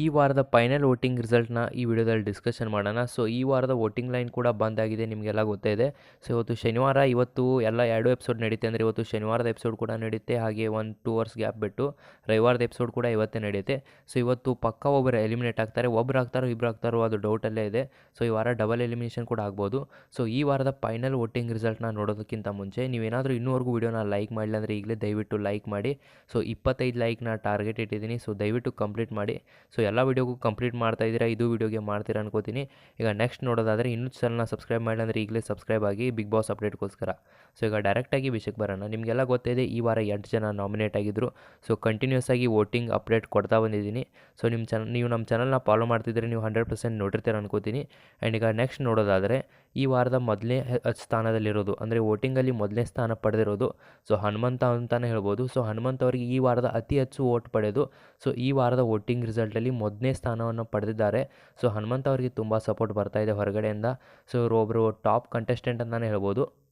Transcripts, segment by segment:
ಈ ವಾರದ final voting ರಿಸಲ್ಟ್ನ ಈ ವಿಡಿಯೋದಲ್ಲಿ ಡಿಸ್ಕಷನ್ ಮಾಡೋಣ. ಸೊ ಈ ವಾರದ ವೋಟಿಂಗ್ ಲೈನ್ ಕೂಡ ಬಂದಾಗಿದೆ ನಿಮಗೆಲ್ಲ ಗೊತ್ತೇ ಇದೆ. ಸೊ ಇವತ್ತು ಶನಿವಾರ, ಇವತ್ತು ಎಲ್ಲ ಎರಡು ಎಪಿಸೋಡ್ ನಡೀತೆ ಅಂದರೆ ಇವತ್ತು ಶನಿವಾರದ ಎಪಿಸೋಡ್ ಕೂಡ ನಡೆಯುತ್ತೆ ಹಾಗೆ ಒಂದು ಟೂ ಅವರ್ಸ್ ಗ್ಯಾಪ್ ಬಿಟ್ಟು ರವಿವಾರದ ಎಪಿಸೋಡ್ ಕೂಡ ಇವತ್ತೇ ನಡೆಯುತ್ತೆ ಸೊ ಇವತ್ತು ಪಕ್ಕ ಒಬ್ಬರು ಎಲಿಮಿನೇಟ್ ಆಗ್ತಾರೆ. ಒಬ್ರು ಆಗ್ತಾರೋ, ಇಬ್ರು ಆಗ್ತಾರೋ ಅದು ಡೌಟಲ್ಲೇ ಇದೆ. ಸೊ ಈ ವಾರ ಡಬಲ್ ಎಲಿಮಿನೇಷನ್ ಕೂಡ ಆಗ್ಬೋದು. ಸೊ ಈ ವಾರದ ಫೈನಲ್ ವೋಟಿಂಗ್ ರಿಸಲ್ಟ್ನ ನೋಡೋದಕ್ಕಿಂತ ಮುಂಚೆ ನೀವೇನಾದರೂ ಇನ್ನೂವರೆಗೂ ವಿಡಿಯೋನ ಲೈಕ್ ಮಾಡಿಲ್ಲ ಅಂದರೆ ಈಗಲೇ ದಯವಿಟ್ಟು ಲೈಕ್ ಮಾಡಿ. ಸೊ ಇಪ್ಪತ್ತೈದು ಲೈಕ್ನ ಟಾರ್ಗೆಟ್ ಇಟ್ಟಿದ್ದೀನಿ. ಸೊ ದಯವಿಟ್ಟು ಕಂಪ್ಲೀಟ್ ಮಾಡಿ. ಸೊ ಎಲ್ಲ ವೀಡಿಯೋಗೂ ಕಂಪ್ಲೀಟ್ ಮಾಡ್ತಾ ಇದ್ದೀರಾ, ಇದು ವೀಡಿಯೋಗೆ ಮಾಡ್ತೀರಾ ಅನ್ಕೋತೀನಿ. ಈಗ ನೆಕ್ಸ್ಟ್ ನೋಡೋದಾದರೆ ಇನ್ನೂ ಚಾನಲ್ನ ಸಬ್ಸ್ಕ್ರೈಬ್ ಮಾಡಿ ಅಂದರೆ ಈಗಲೇ ಸಬ್ಸ್ಕ್ರೈಬ್ ಆಗಿ ಬಿಗ್ ಬಾಸ್ ಅಪ್ಡೇಟ್ಗೋಸ್ಕರ ಸೊ ಈಗ ಡೈರೆಕ್ಟಾಗಿ ವಿಷಯಕ್ಕೆ ಬರೋಣ. ನಿಮಗೆಲ್ಲ ಗೊತ್ತಿದೆ ಈ ವಾರ ಎಂಟು ಜನ ನಾಮಿನೇಟ್ ಆಗಿದ್ದರು ಸೊ ಕಂಟಿನ್ಯೂಸ್ ಆಗಿ ವೋಟಿಂಗ್ ಅಪ್ಡೇಟ್ ಕೊಡ್ತಾ ಬಂದಿದ್ದೀನಿ. ಸೊ ನಿಮ್ಮ ಚಾನಲ್ ನೀವು ನಮ್ಮ ಚಾನಲ್ನ ಫಾಲೋ ಮಾಡ್ತಿದ್ರೆ ನೀವು ಹಂಡ್ರೆಡ್ ಪರ್ಸೆಂಟ್ ನೋಡಿರ್ತೀರ ಅನ್ಕೋತೀನಿ. ಆ್ಯಂಡ್ ಈಗ ನೆಕ್ಸ್ಟ್ ನೋಡೋದಾದರೆ ಈ ವಾರದ ಮೊದಲನೇ ಸ್ಥಾನದಲ್ಲಿರೋದು. ಅಂದರೆ ವೋಟಿಂಗಲ್ಲಿ ಮೊದಲನೇ ಸ್ಥಾನ ಪಡೆದಿರೋದು. ಸೊ, ಹನುಮಂತ ಅಂತಲೇ ಹೇಳ್ಬೋದು. ಸೊ, ಹನುಮಂತ ಅವರಿಗೆ ಈ ವಾರದ ಅತಿ ಹೆಚ್ಚು ವೋಟ್ ಪಡೆದು, ಸೊ, ಈ ವಾರದ ವೋಟಿಂಗ್ ರಿಸಲ್ಟಲ್ಲಿ ಮೊದಲನೇ ಸ್ಥಾನವನ್ನು ಪಡೆದಿದ್ದಾರೆ. ಸೊ, ಹನುಮಂತ ಅವರಿಗೆ ತುಂಬ ಸಪೋರ್ಟ್ ಬರ್ತಾ ಇದೆ ಹೊರಗಡೆಯಿಂದ. ಸೊ, ಇವರು ಒಬ್ಬರು ಟಾಪ್ ಕಂಟೆಸ್ಟೆಂಟ್ ಅಂತಲೇ ಹೇಳ್ಬೋದು.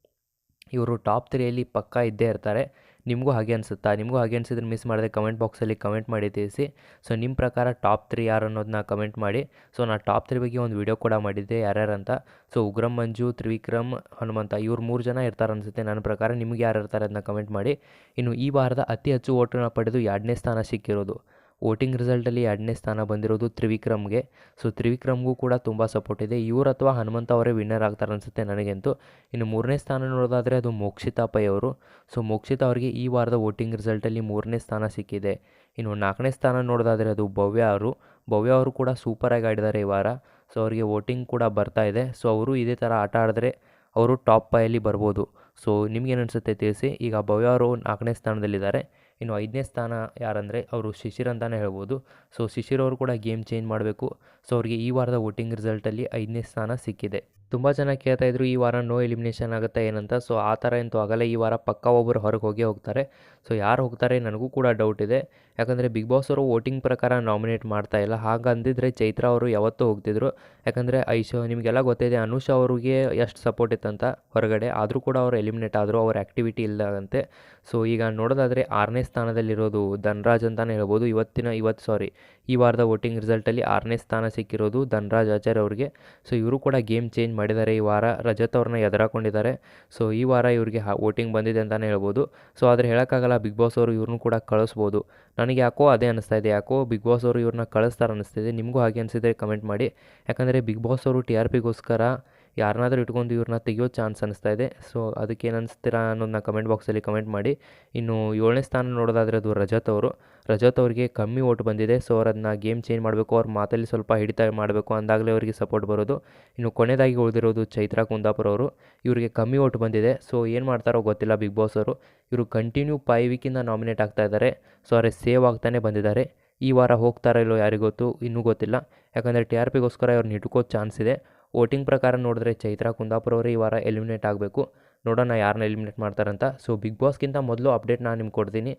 ಇವರು ಟಾಪ್ ತ್ರೀಯಲ್ಲಿ ಪಕ್ಕಾ ಇದ್ದೇ ಇರ್ತಾರೆ. ನಿಮಗೂ ಹಾಗೆ ಅನಿಸುತ್ತಾ? ನಿಮಗೂ ಹಾಗೆ ಅನಿಸಿದ್ರೆ ಮಿಸ್ ಮಾಡಿದೆ ಕಮೆಂಟ್ ಬಾಕ್ಸಲ್ಲಿ ಕಮೆಂಟ್ ಮಾಡಿ ತಿಳಿಸಿ. ಸೊ ನಿಮ್ಮ ಪ್ರಕಾರ ಟಾಪ್ ತ್ರೀ ಯಾರು ಅನ್ನೋದನ್ನ ಕಮೆಂಟ್ ಮಾಡಿ. ಸೊ ನಾನು ಟಾಪ್ ತ್ರೀ ಬಗ್ಗೆ ಒಂದು ವಿಡಿಯೋ ಕೂಡ ಮಾಡಿದ್ದೆ ಯಾರ್ಯಾರು ಅಂತ ಸೊ ಉಗ್ರಂ, ಮಂಜು, ತ್ರಿವಿಕ್ರಮ್, ಹನುಮಂತ ಇವ್ರು ಮೂರು ಜನ ಇರ್ತಾರೆ ಅನಿಸುತ್ತೆ. ನನ್ನ ಪ್ರಕಾರ ನಿಮಗೆ ಯಾರು ಇರ್ತಾರೆ ಅದನ್ನ ಕಮೆಂಟ್ ಮಾಡಿ. ಇನ್ನು ಈ ವಾರದ ಅತಿ ಹೆಚ್ಚು ಓಟನ್ನು ಪಡೆದು ಎರಡನೇ ಸ್ಥಾನ ಸಿಕ್ಕಿರೋದು. ವೋಟಿಂಗ್ ರಿಸಲ್ಟಲ್ಲಿ ಎರಡನೇ ಸ್ಥಾನ ಬಂದಿರೋದು ತ್ರಿವಿಕ್ರಮ್ಗೆ. ಸೊ, ತ್ರಿವಿಕ್ರಮ್ಗೂ ಕೂಡ ತುಂಬ ಸಪೋರ್ಟ್ ಇದೆ. ಇವರು ಅಥವಾ ಹನುಮಂತ ಅವರೇ ವಿನ್ನರ್ ಆಗ್ತಾರೆ ಅನಿಸುತ್ತೆ ನನಗಂತೂ. ಇನ್ನು ಮೂರನೇ ಸ್ಥಾನ ನೋಡೋದಾದರೆ ಅದು ಮೋಕ್ಷಿತಾ ಪೈ ಅವರು ಸೊ, ಮೋಕ್ಷಿತಾ ಅವರಿಗೆ ಈ ವಾರದ ವೋಟಿಂಗ್ ರಿಸಲ್ಟಲ್ಲಿ ಮೂರನೇ ಸ್ಥಾನ ಸಿಕ್ಕಿದೆ. ಇನ್ನು ನಾಲ್ಕನೇ ಸ್ಥಾನ ನೋಡೋದಾದರೆ ಅದು ಭವ್ಯ ಅವರು. ಭವ್ಯ ಅವರು ಕೂಡ ಸೂಪರಾಗಿ ಆಡಿದ್ದಾರೆ ಈ ವಾರ. ಸೊ, ಅವರಿಗೆ ವೋಟಿಂಗ್ ಕೂಡ ಬರ್ತಾ ಇದೆ. ಸೊ, ಅವರು ಇದೇ ಥರ ಆಟ ಆಡಿದ್ರೆ ಅವರು ಟಾಪ್ ಪೈಯಲ್ಲಿ ಬರ್ಬೋದು. ಸೊ ನಿಮಗೇನು ಅನಿಸುತ್ತೆ ತಿಳಿಸಿ. ಈಗ ಭವ್ಯ ಅವರು ನಾಲ್ಕನೇ ಸ್ಥಾನದಲ್ಲಿದ್ದಾರೆ. ಇನ್ನು ಐದನೇ ಸ್ಥಾನ ಯಾರಂದರೆ ಅವರು ಶಿಶಿರ್ ಅಂತಲೇ ಹೇಳ್ಬೋದು. ಸೊ ಶಿಶಿರ್ ಅವರು ಕೂಡ ಗೇಮ್ ಚೇಂಜ್ ಮಾಡಬೇಕು. ಸೊ ಅವರಿಗೆ ಈ ವಾರದ ವೋಟಿಂಗ್ ರಿಸಲ್ಟಲ್ಲಿ ಐದನೇ ಸ್ಥಾನ ಸಿಕ್ಕಿದೆ. ತುಂಬ ಜನ ಕೇಳ್ತಾ ಇದ್ರು, ಈ ವಾರ ನೋ ಎಲಿಮಿನೇಷನ್ ಆಗುತ್ತೆ ಏನಂತ. ಸೊ ಆ ಥರ ಎಂತೂ ಆಗಲ್ಲ. ಈ ವಾರ ಪಕ್ಕ ಒಬ್ಬರು ಹೊರಗೆ ಹೋಗೇ ಹೋಗ್ತಾರೆ. ಸೊ ಯಾರು ಹೋಗ್ತಾರೆ ನನಗೂ ಕೂಡ ಡೌಟ್ ಇದೆ. ಯಾಕಂದರೆ ಬಿಗ್ ಬಾಸ್ ಅವರು ವೋಟಿಂಗ್ ಪ್ರಕಾರ ನಾಮಿನೇಟ್ ಮಾಡ್ತಾ ಇಲ್ಲ. ಹಾಗಂದಿದ್ರೆ ಚೈತ್ರ ಅವರು ಯಾವತ್ತೂ ಹೋಗ್ತಿದ್ರು. ಯಾಕಂದರೆ, ಐಶೋ, ನಿಮಗೆಲ್ಲ ಗೊತ್ತಿದೆ, ಅನುಷ್ ಅವರಿಗೆ ಎಷ್ಟು ಸಪೋರ್ಟ್ ಇತ್ತಂತ ಹೊರಗಡೆ. ಆದರೂ ಕೂಡ ಅವರು ಎಲಿಮಿನೇಟ್ ಆದರೂ ಅವ್ರ ಆ್ಯಕ್ಟಿವಿಟಿ ಇಲ್ಲದಂತೆ ಸೊ ಈಗ ನೋಡೋದಾದರೆ ಆರನೇ ಸ್ಥಾನದಲ್ಲಿರೋದು ಧನ್ರಾಜ್ ಅಂತಲೇ ಹೇಳ್ಬೋದು. ಇವತ್ತಿನ, ಇವತ್ತು ಸಾರಿ ಈ ವಾರದ ವೋಟಿಂಗ್ ರಿಸಲ್ಟಲ್ಲಿ ಆರನೇ ಸ್ಥಾನ ಸಿಕ್ಕಿರೋದು ಧನ್ರಾಜ್ ಆಚಾರ್ಯ ಅವರಿಗೆ. ಸೊ ಇವರು ಕೂಡ ಗೇಮ್ ಚೇಂಜ್ ಮಾಡಿದ್ದಾರೆ. ಈ ವಾರ ರಜತ್ ಅವ್ರನ್ನ ಎದುರಾಕೊಂಡಿದ್ದಾರೆ. ಸೊ ಈ ವಾರ ಇವರಿಗೆ ವೋಟಿಂಗ್ ಬಂದಿದೆ ಅಂತಲೇ ಹೇಳ್ಬೋದು. ಸೊ ಆದರೆ ಹೇಳೋಕ್ಕಾಗಲ್ಲ ಬಿಗ್ ಬಾಸ್ ಅವರು ಇವ್ರನ್ನೂ ಕೂಡ ಕಳಿಸ್ಬೋದು. ನನಗೆ ಯಾಕೋ ಅದೇ ಅನಿಸ್ತಾ ಇದೆ. ಯಾಕೋ ಬಿಗ್ ಬಾಸ್ ಅವರು ಇವ್ರನ್ನ ಕಳಿಸ್ತಾರೆ ಅನಿಸ್ತಿದೆ ನಿಮಗೂ ಹಾಗೆ ಅನಿಸಿದ್ರೆ ಕಮೆಂಟ್ ಮಾಡಿ. ಯಾಕಂದರೆ ಬಿಗ್ ಬಾಸ್ ಅವರು ಟಿ ಆರ್ ಪಿಗೋಸ್ಕರ ಯಾರನ್ನಾದ್ರೂ ಇಟ್ಕೊಂಡು ಇವ್ರನ್ನ ತೆಗಿಯೋ ಚಾನ್ಸ್ ಅನಿಸ್ತಾ ಇದೆ. ಸೊ ಅದಕ್ಕೆ ಏನು ಅನಿಸ್ತೀರಾ ಅನ್ನೋದನ್ನ ಕಮೆಂಟ್ ಬಾಕ್ಸಲ್ಲಿ ಕಮೆಂಟ್ ಮಾಡಿ. ಇನ್ನು ಏಳನೇ ಸ್ಥಾನ ನೋಡೋದಾದರೆ ಅದು ರಜತ್ ಅವರು. ರಜತ್ ಅವರಿಗೆ ಕಮ್ಮಿ ಓಟ್ ಬಂದಿದೆ. ಸೊ ಅವ್ರು ಅದನ್ನ ಗೇಮ್ ಚೇಂಜ್ ಮಾಡಬೇಕು. ಅವ್ರ ಮಾತಲ್ಲಿ ಸ್ವಲ್ಪ ಹಿಡಿತ ಮಾಡಬೇಕು ಅಂದಾಗಲೇ ಅವರಿಗೆ ಸಪೋರ್ಟ್ ಬರೋದು. ಇನ್ನು ಕೊನೆಯದಾಗಿ ಉಳಿದಿರೋದು ಚೈತ್ರಾ ಕುಂದಾಪುರ ಅವರು. ಇವರಿಗೆ ಕಮ್ಮಿ ಓಟ್ ಬಂದಿದೆ. ಸೊ ಏನು ಮಾಡ್ತಾರೋ ಗೊತ್ತಿಲ್ಲ ಬಿಗ್ ಬಾಸ್ ಅವರು. ಇವರು ಕಂಟಿನ್ಯೂ ಫೈ ವೀಕಿಂದ ನಾಮಿನೇಟ್ ಆಗ್ತಾ ಇದ್ದಾರೆ. ಸೊ ಅವರೇ ಸೇವ್ ಆಗ್ತಾನೆ ಬಂದಿದ್ದಾರೆ. ಈ ವಾರ ಹೋಗ್ತಾರೋ ಇಲ್ಲೋ ಯಾರಿಗೊತ್ತು ಇನ್ನೂ ಗೊತ್ತಿಲ್ಲ. ಯಾಕಂದರೆ ಟಿ ಆರ್ ಪಿಗೋಸ್ಕರ ಇವ್ರನ್ನ ಇಟ್ಕೋ ಚಾನ್ಸ್ ಇದೆ. ವೋಟಿಂಗ್ ಪ್ರಕಾರ ನೋಡಿದ್ರೆ ಚೈತ್ರಾ, ಕುಂದಾಪುರ ಅವರೇ ಈ ವಾರ ಎಲಿಮಿನೇಟ್ ಆಗಬೇಕು. ನೋಡೋಣ ಯಾರನ್ನ ಎಲಿಮಿನೇಟ್ ಮಾಡ್ತಾರಂತ. ಸೊ ಬಿಗ್ ಬಾಸ್ಗಿಂತ ಮೊದಲು ಅಪ್ಡೇಟ್ ನಾನು ನಿಮ್ಗೆ ಕೊಡ್ತೀನಿ.